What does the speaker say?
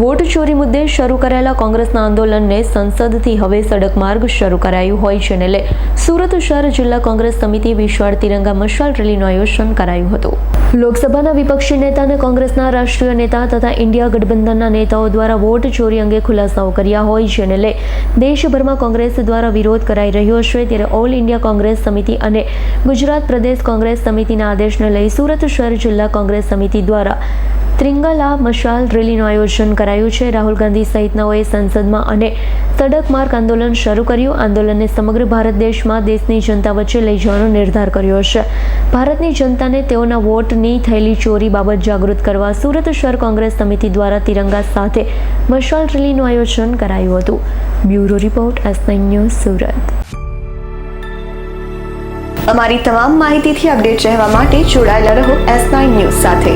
Vote ચોરી મુદ્દે શરૂ કરાયેલા કોંગ્રેસના આંદોલનને સંસદથી હવે સડક માર્ગ શરૂ કરાયું હોય છે ને લે. સુરત શહેર જિલ્લા કોંગ્રેસ સમિતિ વિશાળ તિરંગા મશાલ રેલીનું આયોજન કરાયું હતું. લોકસભાના વિપક્ષી નેતા અને કોંગ્રેસના રાષ્ટ્રીય નેતા તથા ઇન્ડિયા ગઠબંધનના નેતાઓ દ્વારા વોટ ચોરી અંગે ખુલાસાઓ કર્યા હોય છે ને લે. દેશભરમાં કોંગ્રેસ દ્વારા વિરોધ કરાઈ રહ્યો છે ત્યારે ઓલ ઇન્ડિયા કોંગ્રેસ સમિતિ અને ગુજરાત પ્રદેશ કોંગ્રેસ સમિતિના આદેશને લઈ સુરત શહેર જિલ્લા કોંગ્રેસ સમિતિ દ્વારા ત્રિંગલા મશાલ રેલીનું આયોજન કરાયું છે. રાહુલ ગાંધી સહિતનાઓએ સંસદમાં અને સડક માર્ગ આંદોલન શરૂ કર્યું. આંદોલનને સમગ્ર ભારત દેશમાં દેશની જનતા વચ્ચે લઈ જવાનો નિર્ધાર કર્યો છે. ભારતની જનતાને તેઓના વોટની થયેલી ચોરી બાબત જાગૃત કરવા સુરત શહેર કોંગ્રેસ સમિતિ દ્વારા તિરંગા સાથે મશાલ રેલીનું આયોજન કરાયું હતું. Bureau report, S news, Surat. અમારી તમામ માહિતીથી અપડેટ રહેવા માટે જોડાયેલા રહો એસ ન્યૂઝ સાથે.